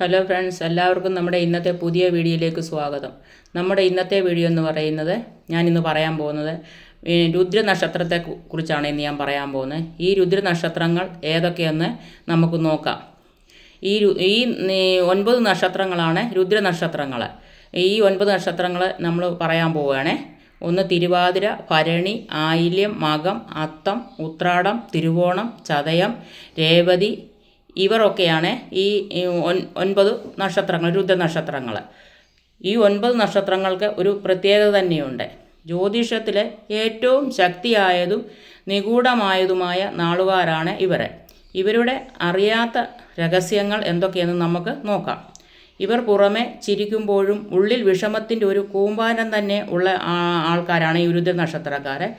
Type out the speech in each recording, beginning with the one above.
Hello friends എല്ലാവർക്കും നമ്മുടെ ഇന്നത്തെ പുതിയ വീഡിയോയിലേക്ക് സ്വാഗതം. നമ്മുടെ ഇന്നത്തെ വീഡിയോ എന്ന് പറയുന്നത് ഞാനിന്ന് പറയാൻ പോകുന്നത് രുദ്രനക്ഷത്രത്തെ രുദ്ര നക്ഷത്രത്തെ കുറിച്ചാണ് ഇന്ന് ഞാൻ പറയാൻ പോകുന്നത്. ഈ രുദ്ര നക്ഷത്രങ്ങൾ ഏതൊക്കെയെന്ന് നമുക്ക് നോക്കാം. ഈ ഈ ഒൻപത് നക്ഷത്രങ്ങളാണ് രുദ്ര നക്ഷത്രങ്ങൾ ഈ ഒൻപത് നക്ഷത്രങ്ങൾ നമ്മൾ പറയാൻ പോവുകയാണ്. ഒന്ന് തിരുവാതിര ഭരണി ആയില്യം മകം അത്തം ഉത്രാടം തിരുവോണം ചതയം രേവതി ഇവരൊക്കെയാണ് ഈ ഈ ഒൻ- ഒൻപത് നക്ഷത്രങ്ങൾ രുദ്ര നക്ഷത്രങ്ങൾ ഈ ഒൻപത് നക്ഷത്രങ്ങൾക്ക് ഒരു പ്രത്യേകത തന്നെയുണ്ട്. ജ്യോതിഷത്തിലെ ഏറ്റവും ശക്തിയായതും നിഗൂഢമായതുമായ നാളുകാരാണ് ഇവർ ഇവരുടെ അറിയാത്ത രഹസ്യങ്ങൾ എന്തൊക്കെയെന്ന് നമുക്ക് നോക്കാം. ഇവർ പുറമെ ചിരിക്കുമ്പോഴും ഉള്ളിൽ വിഷമത്തിന്റെ ഒരു കൂമ്പാരം തന്നെ ഉള്ള ആൾക്കാരാണ് ഈ രുദ്ര നക്ഷത്രക്കാർ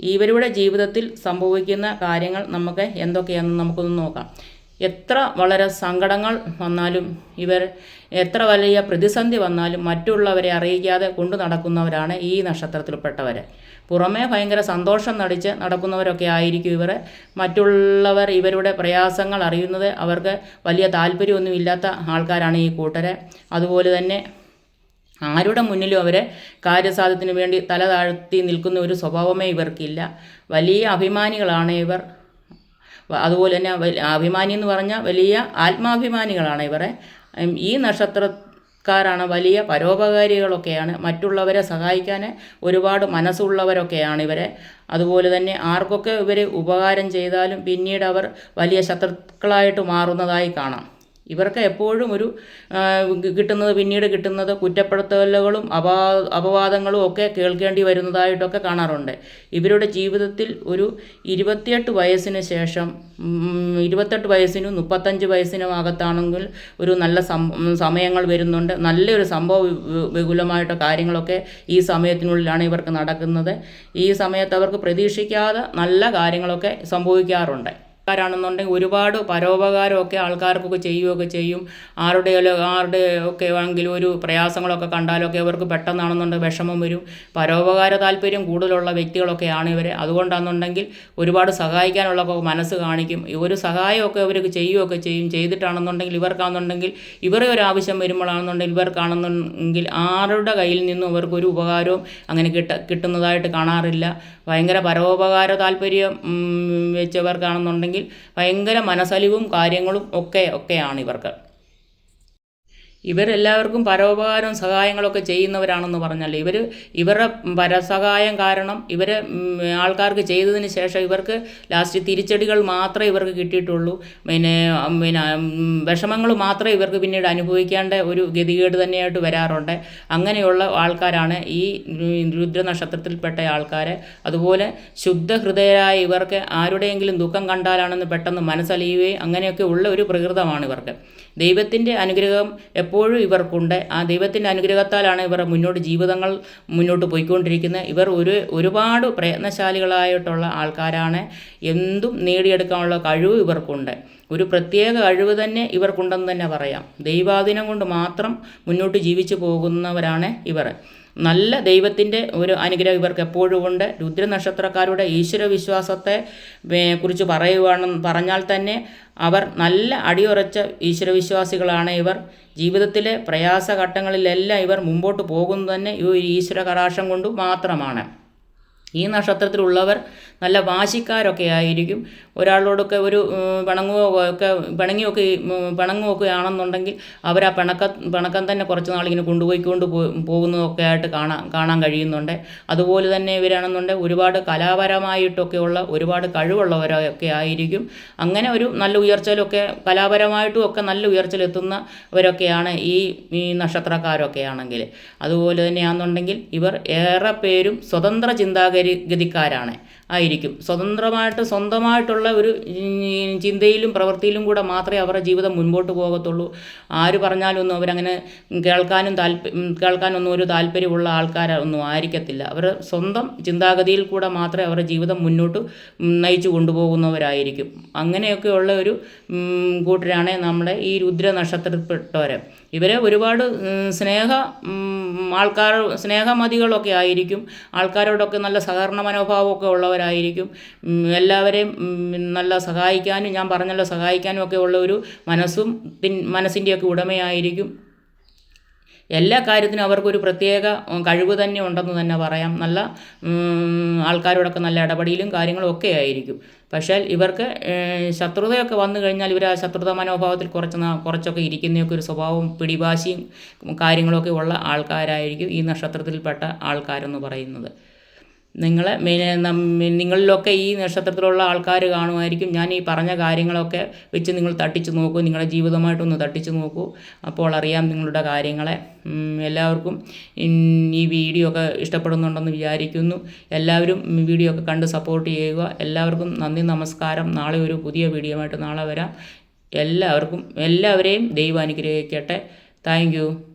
ഇവരുടെ ജീവിതത്തിൽ സംഭവിക്കുന്ന കാര്യങ്ങൾ നമുക്ക് എന്തൊക്കെയാണെന്ന് നമുക്കൊന്ന് നോക്കാം. എത്ര വളരെ സങ്കടങ്ങൾ വന്നാലും ഇവർ എത്ര വലിയ പ്രതിസന്ധി വന്നാലും മറ്റുള്ളവരെ അറിയിക്കാതെ കൊണ്ടു നടക്കുന്നവരാണ് ഈ നക്ഷത്രത്തിൽപ്പെട്ടവർ. പുറമേ ഭയങ്കര സന്തോഷം നടിച്ച് നടക്കുന്നവരൊക്കെ ആയിരിക്കും ഇവർ. മറ്റുള്ളവർ ഇവരുടെ പ്രയാസങ്ങൾ അറിയുന്നത് അവർക്ക് വലിയ താല്പര്യമൊന്നുമില്ലാത്ത ആൾക്കാരാണ് ഈ കൂട്ടരെ. അതുപോലെ തന്നെ ആരുടെ മുന്നിലും അവരെ കാര്യസാധ്യത്തിന് വേണ്ടി തല താഴ്ത്തി നിൽക്കുന്ന ഒരു സ്വഭാവമേ ഇവർക്കില്ല. വലിയ അഭിമാനികളാണ് ഇവർ. അതുപോലെ തന്നെ അഭിമാനി എന്ന് പറഞ്ഞാൽ വലിയ ആത്മാഭിമാനികളാണ് ഇവരെ. ഈ നക്ഷത്രക്കാരാണ് വലിയ പരോപകാരികളൊക്കെയാണ്. മറ്റുള്ളവരെ സഹായിക്കാൻ ഒരുപാട് മനസ്സുള്ളവരൊക്കെയാണ് ഇവരെ. അതുപോലെ തന്നെ ആർക്കൊക്കെ ഇവർ ഉപകാരം ചെയ്താലും പിന്നീട് അവർ വലിയ ശത്രുക്കളായിട്ട് മാറുന്നതായി കാണാം. ഇവർക്ക് എപ്പോഴും ഒരു കിട്ടുന്നത് പിന്നീട് കിട്ടുന്നത് കുറ്റപ്പെടുത്തലുകളും അപാ അപവാദങ്ങളും ഒക്കെ കേൾക്കേണ്ടി വരുന്നതായിട്ടൊക്കെ കാണാറുണ്ട്. ഇവരുടെ ജീവിതത്തിൽ ഒരു ഇരുപത്തിയെട്ട് വയസ്സിന് ശേഷം ഇരുപത്തെട്ട് വയസ്സിനും മുപ്പത്തഞ്ച് വയസ്സിനും അകത്താണെങ്കിൽ ഒരു നല്ല സമയങ്ങൾ വരുന്നുണ്ട്. നല്ലൊരു സംഭവ വിപുലമായിട്ട് കാര്യങ്ങളൊക്കെ ഈ സമയത്തിനുള്ളിലാണ് ഇവർക്ക് നടക്കുന്നത്. ഈ സമയത്ത് അവർക്ക് പ്രതീക്ഷിക്കാതെ നല്ല കാര്യങ്ങളൊക്കെ സംഭവിക്കാറുണ്ട്. ആൾക്കാരാണെന്നുണ്ടെങ്കിൽ ഒരുപാട് പരോപകാരമൊക്കെ ആൾക്കാർക്കൊക്കെ ചെയ്യുകയൊക്കെ ചെയ്യും. ആരുടെ ആരുടെ ഒക്കെ ആണെങ്കിലും ഒരു പ്രയാസങ്ങളൊക്കെ കണ്ടാലൊക്കെ അവർക്ക് പെട്ടെന്നാണെന്നുണ്ടെങ്കിൽ വിഷമം വരും. പരോപകാര താല്പര്യം കൂടുതലുള്ള വ്യക്തികളൊക്കെയാണ് ഇവർ അതുകൊണ്ടാണെന്നുണ്ടെങ്കിൽ ഒരുപാട് സഹായിക്കാനുള്ള മനസ്സ് കാണിക്കും. ഒരു സഹായമൊക്കെ അവർക്ക് ചെയ്യുകയൊക്കെ ചെയ്യും. ചെയ്തിട്ടാണെന്നുണ്ടെങ്കിൽ ഇവർക്കാണെന്നുണ്ടെങ്കിൽ ഇവരെ ഒരു ആവശ്യം വരുമ്പോഴാണെന്നുണ്ടെങ്കിൽ ഇവർക്കാണെന്നുണ്ടെങ്കിൽ ആരുടെ കയ്യിൽ നിന്നും അവർക്കൊരു ഉപകാരവും അങ്ങനെ കിട്ട കിട്ടുന്നതായിട്ട് കാണാറില്ല. ഭയങ്കര പരോപകാര താല്പര്യം വെച്ചവർക്കാണെന്നുണ്ടെങ്കിൽ ഭയങ്കര മനസ്സലിവും കാര്യങ്ങളും ഒക്കെ ഒക്കെയാണ് ഇവർക്ക്. ഇവരെല്ലാവർക്കും പരോപകാരവും സഹായങ്ങളൊക്കെ ചെയ്യുന്നവരാണെന്ന് പറഞ്ഞാൽ ഇവർ ഇവരുടെ പരസഹായം കാരണം ഇവർ ആൾക്കാർക്ക് ചെയ്തതിന് ശേഷം ഇവർക്ക് ലാസ്റ്റ് തിരിച്ചടികൾ മാത്രമേ ഇവർക്ക് കിട്ടിയിട്ടുള്ളൂ. പിന്നെ പിന്നെ വിഷമങ്ങൾ മാത്രമേ ഇവർക്ക് പിന്നീട് അനുഭവിക്കേണ്ട ഒരു ഗതികേട് തന്നെയായിട്ട് വരാറുണ്ട്. അങ്ങനെയുള്ള ആൾക്കാരാണ് ഈ രുദ്ര നക്ഷത്രത്തിൽപ്പെട്ട ആൾക്കാർ അതുപോലെ ശുദ്ധഹൃദയരായ ഇവർക്ക് ആരുടെയെങ്കിലും ദുഃഖം കണ്ടാലാണെന്ന് പെട്ടെന്ന് മനസ്സലിയുകയും അങ്ങനെയൊക്കെ ഉള്ള ഒരു പ്രകൃതമാണ് ഇവർക്ക്. ദൈവത്തിന്റെ അനുഗ്രഹം എപ്പോഴും ഇവർക്കുണ്ട്. ആ ദൈവത്തിന്റെ അനുഗ്രഹത്താലാണ് ഇവർ മുന്നോട്ട് ജീവിതങ്ങൾ മുന്നോട്ട് പോയിക്കൊണ്ടിരിക്കുന്നത്. ഇവർ ഒരു ഒരുപാട് പ്രയത്നശാലികളായിട്ടുള്ള ആൾക്കാരാണ്. എന്തും നേടിയെടുക്കാനുള്ള കഴിവ് ഇവർക്കുണ്ട്. ഒരു പ്രത്യേക കഴിവ് തന്നെ ഇവർക്കുണ്ടെന്ന് തന്നെ പറയാം. ദൈവാധീനം കൊണ്ട് മാത്രം മുന്നോട്ട് ജീവിച്ചു പോകുന്നവരാണ് ഇവർ. നല്ല ദൈവത്തിന്റെ ഒരു അനുഗ്രഹം ഇവർക്ക് എപ്പോഴും ഉണ്ട് രുദ്രനക്ഷത്രക്കാരുടെ ഈശ്വര വിശ്വാസത്തെ കുറിച്ച് പറയുവാണെന്ന് പറഞ്ഞാൽ തന്നെ അവർ നല്ല അടിയുറച്ച ഈശ്വരവിശ്വാസികളാണ് ഇവർ. ജീവിതത്തിലെ പ്രയാസഘട്ടങ്ങളിലെല്ലാം ഇവർ മുമ്പോട്ട് പോകുന്നത് തന്നെ ഈ ഈശ്വര കടാക്ഷം കൊണ്ട് മാത്രമാണ്. ഈ നക്ഷത്രത്തിലുള്ളവർ നല്ല വാശിക്കാരൊക്കെ ആയിരിക്കും. ഒരാളോടൊക്കെ ഒരു പിണങ്ങുകയോ ഒക്കെ പിണങ്ങിയൊക്കെ പിണങ്ങുകയൊക്കെ ആണെന്നുണ്ടെങ്കിൽ അവർ ആ പിണക്ക പിണക്കം തന്നെ കുറച്ച് നാളിങ്ങനെ കൊണ്ടുപോയിക്കൊണ്ട് പോകുന്നതൊക്കെ ആയിട്ട് കാണാൻ കാണാൻ കഴിയുന്നുണ്ട്. അതുപോലെ തന്നെ ഇവരാണെന്നുണ്ടെങ്കിൽ ഒരുപാട് കലാപരമായിട്ടൊക്കെയുള്ള ഒരുപാട് കഴിവുള്ളവരൊക്കെ ആയിരിക്കും. അങ്ങനെ ഒരു നല്ല ഉയർച്ചയിലൊക്കെ കലാപരമായിട്ടും ഒക്കെ നല്ല ഉയർച്ചയിലെത്തുന്നവരൊക്കെയാണ് ഈ ഈ നക്ഷത്രക്കാരൊക്കെ ആണെങ്കിൽ അതുപോലെ തന്നെയാണെന്നുണ്ടെങ്കിൽ ഇവർ ഏറെ പേരും സ്വതന്ത്ര ചിന്താഗതി ഗതിക്കാരാണ് ആയിരിക്കും. സ്വതന്ത്രമായിട്ട് സ്വന്തമായിട്ടുള്ള ഒരു ചിന്തയിലും പ്രവൃത്തിയിലും കൂടെ മാത്രമേ അവരുടെ ജീവിതം മുൻപോട്ട് പോകത്തുള്ളൂ. ആര് പറഞ്ഞാലൊന്നും അവരങ്ങനെ കേൾക്കാനും താല്പ ഉം, കേൾക്കാനൊന്നും ഒരു താല്പര്യമുള്ള ആൾക്കാരൊന്നും ആയിരിക്കത്തില്ല. അവർ സ്വന്തം ചിന്താഗതിയിൽ കൂടെ മാത്രമേ അവരുടെ ജീവിതം മുന്നോട്ട് നയിച്ചു കൊണ്ടുപോകുന്നവരായിരിക്കും. അങ്ങനെയൊക്കെയുള്ള ഒരു കൂട്ടരാണ് നമ്മുടെ ഈ രുദ്ര നക്ഷത്രപ്പെട്ടവരെ ഇവരെ ഒരുപാട് സ്നേഹ ആൾക്കാർ സ്നേഹമതികളൊക്കെ ആയിരിക്കും. ആൾക്കാരോടൊക്കെ നല്ല സഹകരണ മനോഭാവമൊക്കെ ഉള്ളവരായിരിക്കും. എല്ലാവരെയും നല്ല സഹായിക്കാനും ഞാൻ പറഞ്ഞല്ലോ സഹായിക്കാനും ഒക്കെ ഉള്ള ഒരു മനസ്സും പിൻ മനസ്സിന്റെയൊക്കെ ഉടമയായിരിക്കും. എല്ലാ കാര്യത്തിനും അവർക്കൊരു പ്രത്യേക കഴിവ് തന്നെ ഉണ്ടെന്ന് തന്നെ പറയാം. നല്ല ആൾക്കാരോടൊക്കെ നല്ല ഇടപെടലും കാര്യങ്ങളും ഒക്കെ ആയിരിക്കും. പക്ഷേ ഇവർക്ക് ശത്രുതയൊക്കെ വന്നു കഴിഞ്ഞാൽ ഇവർ ആ ശത്രുത മനോഭാവത്തിൽ കുറച്ച് കുറച്ചൊക്കെ ഇരിക്കുന്നതൊക്കെ ഒരു സ്വഭാവവും പിടിഭാശിയും കാര്യങ്ങളൊക്കെ ഉള്ള ആൾക്കാരായിരിക്കും ഈ നക്ഷത്രത്തിൽപ്പെട്ട ആൾക്കാരെന്ന് പറയുന്നത്. നിങ്ങളെ മെയിൻ- നം- നിങ്ങളിലൊക്കെ ഈ നക്ഷത്രത്തിലുള്ള ആൾക്കാർ കാണുമായിരിക്കും. ഞാൻ ഈ പറഞ്ഞ കാര്യങ്ങളൊക്കെ വെച്ച് നിങ്ങൾ തട്ടിച്ച് നോക്കൂ. നിങ്ങളുടെ ജീവിതമായിട്ടൊന്ന് തട്ടിച്ച് നോക്കൂ. അപ്പോൾ അറിയാം നിങ്ങളുടെ കാര്യങ്ങളെ. എല്ലാവർക്കും ഈ വീഡിയോ ഒക്കെ ഇഷ്ടപ്പെടുന്നുണ്ടെന്ന് വിചാരിക്കുന്നു. എല്ലാവരും വീഡിയോ ഒക്കെ കണ്ട് സപ്പോർട്ട് ചെയ്യുക. എല്ലാവർക്കും നന്ദി നമസ്കാരം. നാളെ ഒരു പുതിയ വീഡിയോ ആയിട്ട് നാളെ വരാം. എല്ലാവർക്കും എല്ലാവരെയും ദൈവം അനുഗ്രഹിക്കട്ടെ. താങ്ക്